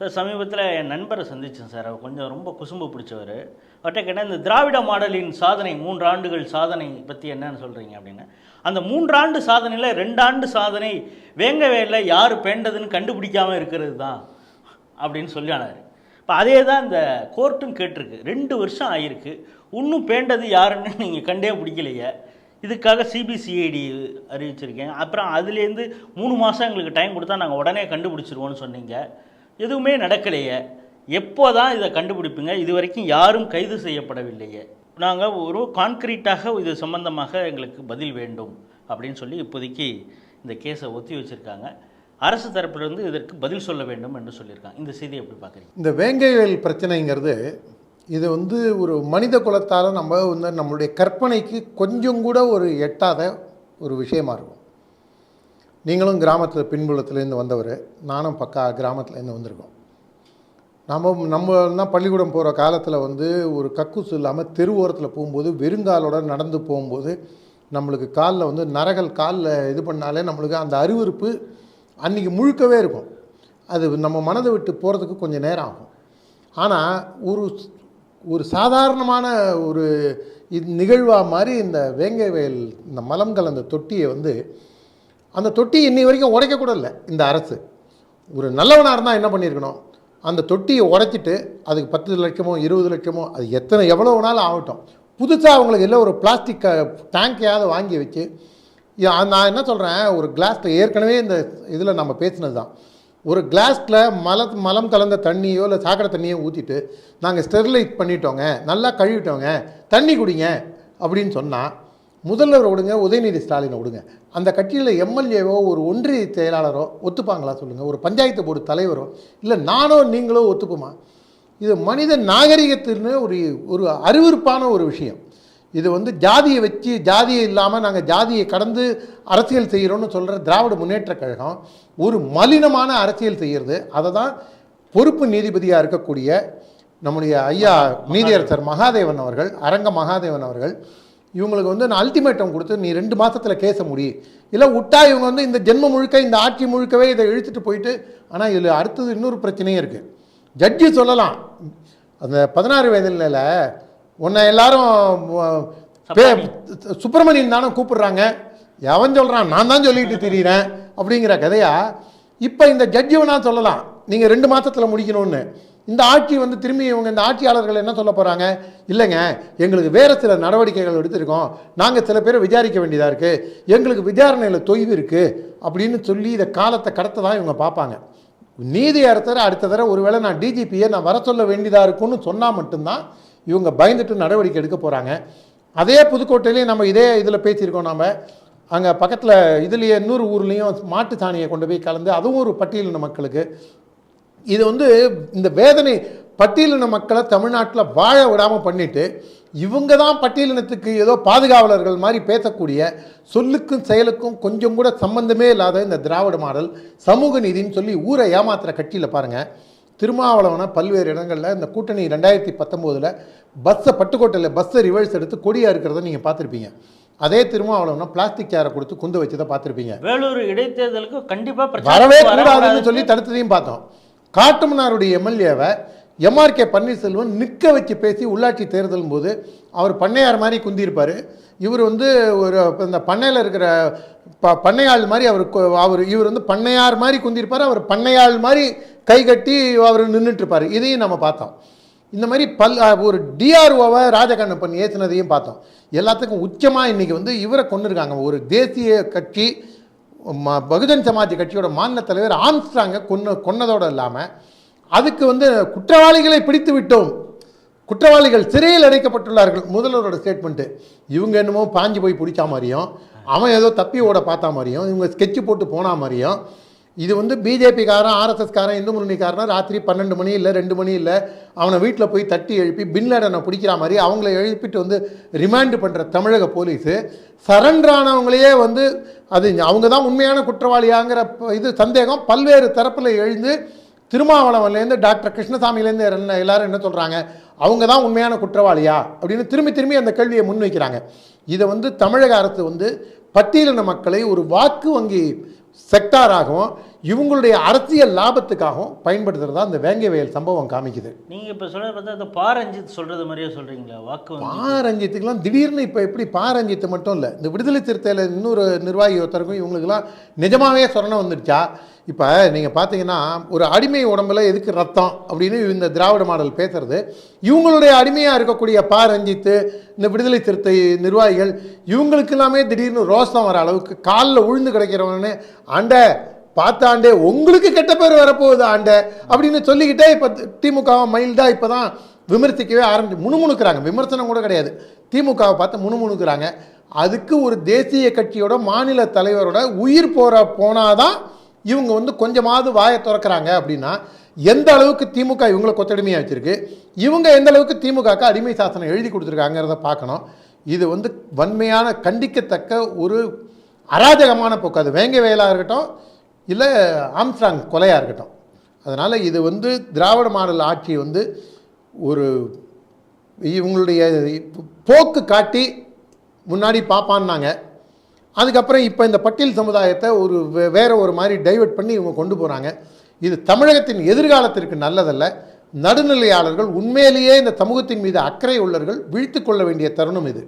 Sir சமீபத்தில் என் நண்பரை சந்தித்தேன் சார். அவர் கொஞ்சம் ரொம்ப குசும்பு பிடிச்சவர். அவர்கிட்ட கேட்டால் இந்த திராவிட மாடலின் சாதனை மூன்று ஆண்டுகள் சாதனை பற்றி என்னன்னு சொல்கிறீங்க அப்படின்னு. அந்த மூன்றாண்டு சாதனையில் ரெண்டாண்டு சாதனை வேங்க வேலை யார் பேண்டதுன்னு கண்டுபிடிக்காமல் இருக்கிறது தான் அப்படின்னு சொல்லியானார் இப்போ அதே தான் இந்த கோர்ட்டும் கேட்டிருக்கு. ரெண்டு வருஷம் ஆகிருக்கு இன்னும் பேண்டது யாருன்னு நீங்கள் கண்டே பிடிக்கலையே. இதுக்காக சிபிசிஐடி அறிவிச்சிருக்கேன். அப்புறம் அதுலேருந்து மூணு மாதம் எங்களுக்கு டைம் கொடுத்தா நாங்கள் உடனே கண்டுபிடிச்சிருவோன்னு சொன்னீங்க. எதுவுமே நடக்கலையே. எப்போ தான் இதை கண்டுபிடிப்பீங்க? இது வரைக்கும் யாரும் கைது செய்யப்படவில்லையே. நாங்கள் ஒரு கான்க்ரீட்டாக இது சம்பந்தமாக எங்களுக்கு பதில் வேண்டும் அப்படின்னு சொல்லி இப்போதைக்கு இந்த கேஸை ஒத்தி வச்சுருக்காங்க. அரசு தரப்பிலிருந்து இதற்கு பதில் சொல்ல வேண்டும் என்று சொல்லியிருக்காங்க. இந்த செய்தியை எப்படி பார்க்குறீங்க? இந்த வேங்கைவேல் பிரச்சனைங்கிறது இது வந்து ஒரு மனித குலத்தால் நம்ம வந்து நம்மளுடைய கற்பனைக்கு கொஞ்சம் கூட ஒரு எட்டாத ஒரு விஷயமா இருக்கும். நீங்களும் கிராமத்தில் பின்புலத்துலேருந்து வந்தவர் நானும் பக்கா கிராமத்துலேருந்து வந்திருக்கோம். நம்ம நம்ம தான் பள்ளிக்கூடம் போகிற காலத்தில் வந்து ஒரு கக்கூசு இல்லாமல் தெருவோரத்தில் போகும்போது வெறுங்காலோட நடந்து போகும்போது நம்மளுக்கு காலில் வந்து நரகல் காலில் இது பண்ணாலே நம்மளுக்கு அந்த அருவருப்பு அன்றைக்கி முழுக்கவே இருக்கும். அது நம்ம மனதை விட்டு போகிறதுக்கு கொஞ்சம் நேரம் ஆகும். ஆனால் ஒரு ஒரு சாதாரணமான ஒரு இது நிகழ்வாக மாதிரி இந்த வேங்கைவேல் இந்த மலம் கலந்த தொட்டியை வந்து அந்த தொட்டி இன்னி வரைக்கும் உடைக்க கூட இல்லை இந்த அரசு. ஒரு நல்லவனாக இருந்தால் என்ன பண்ணியிருக்கணும் அந்த தொட்டியை உடைச்சிட்டு அதுக்கு பத்து லட்சமோ இருபது லட்சமோ அது எத்தனை எவ்வளோ வேணாலும் ஆகட்டும். புதுசாக அவங்களுக்கு இல்லை ஒரு பிளாஸ்டிக் டேங்கையாவது வாங்கி வச்சு நான் என்ன சொல்கிறேன் ஒரு கிளாஸில் ஏற்கனவே இந்த இதில் நம்ம பேசினது தான் ஒரு கிளாஸில் மல மலம் கலந்த தண்ணியோ இல்லை சாக்கடை தண்ணியோ ஊற்றிட்டு நாங்கள் ஸ்டெர்லைட் பண்ணிட்டோங்க நல்லா கழுவிட்டோங்க தண்ணி குடிங்க அப்படின்னு சொன்னால் முதல்வர் விடுங்க உதயநிதி ஸ்டாலினை விடுங்க. அந்த கட்சியில் எம்எல்ஏவோ ஒரு ஒன்றிய செயலாளரோ ஒத்துப்பாங்களா சொல்லுங்கள் ஒரு பஞ்சாயத்து போர்டு தலைவரோ? இல்லை நானோ நீங்களோ ஒத்துக்குமா இது மனித நாகரிகத்தின்னு ஒரு ஒரு அருவருப்பான ஒரு விஷயம். இது வந்து ஜாதியை வச்சு ஜாதியை இல்லாமல் நாங்கள் ஜாதியை கடந்து அரசியல் செய்கிறோன்னு சொல்கிற திராவிட முன்னேற்றக் கழகம் ஒரு மலினமான அரசியல் செய்கிறது அதை தான் பொறுப்பு நீதிபதியாக இருக்கக்கூடிய நம்முடைய ஐயா நீதியரசர் மகாதேவன் அவர்கள் அரங்க மகாதேவன் அவர்கள் இவங்களுக்கு வந்து நான் அல்டிமேட்டம் கொடுத்து நீ ரெண்டு மாதத்தில் கேஸை முடி. இல்லை விட்டா இவங்க வந்து இந்த ஜென்மம் முழுக்க இந்த ஆட்சி முழுக்கவே இதை இழுத்துட்டு போயிட்டு ஆனால் இதில் அடுத்தது இன்னொரு பிரச்சனையும் இருக்குது ஜட்ஜி சொல்லலாம். அந்த பதினாறு வயதில் உன்னை எல்லாரும் சுப்பிரமணியன் தானே கூப்பிடுறாங்க. எவன் சொல்கிறான் நான் தான் சொல்லிட்டு திரியிறேன் அப்படிங்கிற கதையா இப்போ இந்த ஜட்ஜி வேணா சொல்லலாம். நீங்கள் ரெண்டு மாதத்தில் முடிக்கணும்னு. இந்த ஆட்சி வந்து திரும்பி இவங்க இந்த ஆட்சியாளர்கள் என்ன சொல்ல போகிறாங்க இல்லைங்க எங்களுக்கு வேறு சில நடவடிக்கைகள் எடுத்திருக்கோம். நாங்கள் சில பேரை விசாரிக்க வேண்டியதாக இருக்குது எங்களுக்கு விசாரணையில் தொய்வு இருக்குது அப்படின்னு சொல்லி இதை காலத்தை கடத்த தான் இவங்க பார்ப்பாங்க. நீதி அரசர் அடுத்த தடவை ஒருவேளை நான் டிஜிபியை நான் வர சொல்ல வேண்டியதாக இருக்கும்னு சொன்னால் மட்டும்தான் இவங்க பயந்துட்டு நடவடிக்கை எடுக்க போகிறாங்க அதே புதுக்கோட்டையிலையும் நம்ம இதே இதில் பேசியிருக்கோம் நம்ம அங்கே பக்கத்தில் இதுலேயே இன்னொரு ஊர்லேயும் மாட்டு சாணியை கொண்டு போய் கலந்து அதுவும் ஒரு பட்டியலின மக்களுக்கு. இது வந்து இந்த வேதனை பட்டியலின மக்களை தமிழ்நாட்டில் வாழ விடாமல் பண்ணிட்டு இவங்க தான் பட்டியலினத்துக்கு ஏதோ பாதுகாவலர்கள் மாதிரி பேசக்கூடிய சொல்லுக்கும் செயலுக்கும் கொஞ்சம் கூட சம்பந்தமே இல்லாத இந்த திராவிட மாடல் சமூக நீதின்னு சொல்லி ஊரை ஏமாத்துற கட்சியில் பாருங்கள் திருமாவளவனை பல்வேறு இடங்களில் இந்த கூட்டணி ரெண்டாயிரத்தி பத்தொம்போதில் பஸ்ஸை பட்டுக்கோட்டையில் பஸ்ஸை ரிவர்ஸ் எடுத்து கொடியாக இருக்கிறத நீங்கள் பார்த்துருப்பீங்க. அதே திருமாவளவனை பிளாஸ்டிக் சேரை கொடுத்து குந்த வச்சதை பார்த்துருப்பீங்க. வேலூர் இடைத்தேர்தலுக்கு கண்டிப்பாக வரவே கூடாதுன்னு சொல்லி தடுத்ததையும் பார்த்தோம். காட்டுமன்னாருடைய எம்எல்ஏவை எம்ஆர்கே பன்னீர்செல்வம் நிற்க வச்சு பேசி உள்ளாட்சி தேர்தலும் போது அவர் பண்ணையார் மாதிரி குந்திருப்பார் இவர் வந்து ஒரு இந்த பண்ணையில் இருக்கிற ப பண்ணையாள் மாதிரி அவர் அவர் இவர் வந்து பண்ணையார் மாதிரி குந்திருப்பார் அவர் பண்ணையாள் மாதிரி கை கட்டி அவர் நின்றுட்டுருப்பார் இதையும் நம்ம பார்த்தோம். இந்த மாதிரி பல் ஒரு டிஆர்ஓவை ராஜகண்ணப்பன் ஏற்றினதையும் பார்த்தோம். எல்லாத்துக்கும் உச்சமாக இன்றைக்கி வந்து இவரை கொண்டிருக்காங்க ஒரு தேசிய கட்சி பகுஜன் சமாஜ் கட்சியோட மாநில தலைவர் ஆம்ஸ்ட்ராங்கை கொன்று கொன்னதோடு இல்லாமல் அதுக்கு வந்து குற்றவாளிகளை பிடித்து விட்டோம். குற்றவாளிகள் சிறையில் அடைக்கப்பட்டுள்ளார்கள். முதல்வரோட ஸ்டேட்மெண்ட்டு இவங்க என்னமோ பாஞ்சு போய் பிடிச்சா மாதிரியும் அவன் ஏதோ தப்பி ஓட பார்த்தா மாதிரியும் இவங்க ஸ்கெட்சு போட்டு போனா மாதிரியும் இது வந்து பிஜேபிக்காரன் ஆர்எஸ்எஸ்காரன் இந்து முன்னணிக்காரன் ராத்திரி பன்னெண்டு மணி இல்லை ரெண்டு மணி இல்லை அவனை வீட்டில் போய் தட்டி எழுப்பி பின்லேடனை பிடிக்கிற மாதிரி அவங்கள எழுப்பிட்டு வந்து ரிமாண்டு பண்ணுற தமிழக போலீஸு சரண்டரானவங்களையே வந்து அது அவங்க தான் உண்மையான குற்றவாளியாங்கிற இது சந்தேகம். பல்வேறு தரப்பில் எழுந்து திருமாவளவன்லேருந்து டாக்டர் கிருஷ்ணசாமிலேருந்து என்ன- எல்லாரும் என்ன சொல்கிறாங்க அவங்க தான் உண்மையான குற்றவாளியா? அப்படின்னு திரும்பி திரும்பி அந்த கேள்வியை முன்வைக்கிறாங்க. இதை வந்து தமிழக அரசு வந்து பட்டியலின மக்களை ஒரு வாக்கு வங்கி செக்டாராகவும் இவங்களுடைய அரசியல் லாபத்துக்காகவும் பயன்படுத்துறதா இந்த வேங்கை வயல் சம்பவம் காமிக்குது. நீங்கள் இப்போ சொல்கிறது பார்த்தா அந்த பா ரஞ்சித் சொல்கிறது மாதிரியே சொல்கிறீங்களா வாக்கு வங்கி பா ரஞ்சித்துக்கெல்லாம் திடீர்னு இப்போ எப்படி பா ரஞ்சித்து மட்டும் இல்லை இந்த விடுதலை சிறுத்தையில் இன்னொரு நிர்வாகி ஒருத்தருக்கும் இவங்களுக்கெல்லாம் நிஜமாவே சொரணம் வந்துடுச்சா? இப்போ நீங்கள் பார்த்தீங்கன்னா ஒரு அடிமை உடம்புல எதுக்கு ரத்தம் அப்படின்னு இந்த திராவிட மாடல் பேசுறது. இவங்களுடைய அடிமையாக இருக்கக்கூடிய பா ரஞ்சித்து இந்த விடுதலை சிறுத்தை நிர்வாகிகள் இவங்களுக்கு எல்லாமே திடீர்னு ரோசம் வர அளவுக்கு காலில் உழுந்து கிடைக்கிறவனே ஆண்டை பார்த்தாண்டே உங்களுக்கு கெட்ட பேர் வரப்போகுது ஆண்டே அப்படின்னு சொல்லிக்கிட்டே இப்போ திமுகவை மைல்டாக இப்போ தான் விமர்சிக்கவே ஆரம்பிச்சு முணுமுணுக்கிறாங்க. விமர்சனம் கூட கிடையாது. திமுகவை பார்த்து முணுமுணுக்கிறாங்க. அதுக்கு ஒரு தேசிய கட்சியோட மாநில தலைவரோட உயிர் போகிற போனாதான் இவங்க வந்து கொஞ்சமாவது வாயை திறக்கிறாங்க அப்படின்னா எந்த அளவுக்கு திமுக இவங்களை கொத்தடிமையாக வச்சிருக்கு இவங்க எந்த அளவுக்கு திமுகக்கு அடிமை சாசனம் எழுதி கொடுத்துருக்காங்கிறத பார்க்கணும். இது வந்து வன்மையான கண்டிக்கத்தக்க ஒரு அராஜகமான போக்கு. அது வேங்க வயலாக இருக்கட்டும் இல்லை ஆம்ஸ்ட்ராங் கொலையாக இருக்கட்டும். அதனால் இது வந்து திராவிட மாடல் ஆட்சி வந்து ஒரு இவங்களுடைய போக்கு காட்டி முன்னாடி பார்ப்பான்னாங்க அதுக்கப்புறம் இப்போ இந்த பட்டியல் சமுதாயத்தை ஒரு வே- வேற ஒரு மாதிரி டைவர்ட் பண்ணி இவங்க கொண்டு போகிறாங்க இது தமிழகத்தின் எதிர்காலத்திற்கு நல்லதல்ல. நடுநிலையாளர்கள் உண்மையிலேயே இந்த சமூகத்தின் மீது அக்கறை உள்ளவர்கள் விழித்து கொள்ள வேண்டிய தருணம் இது.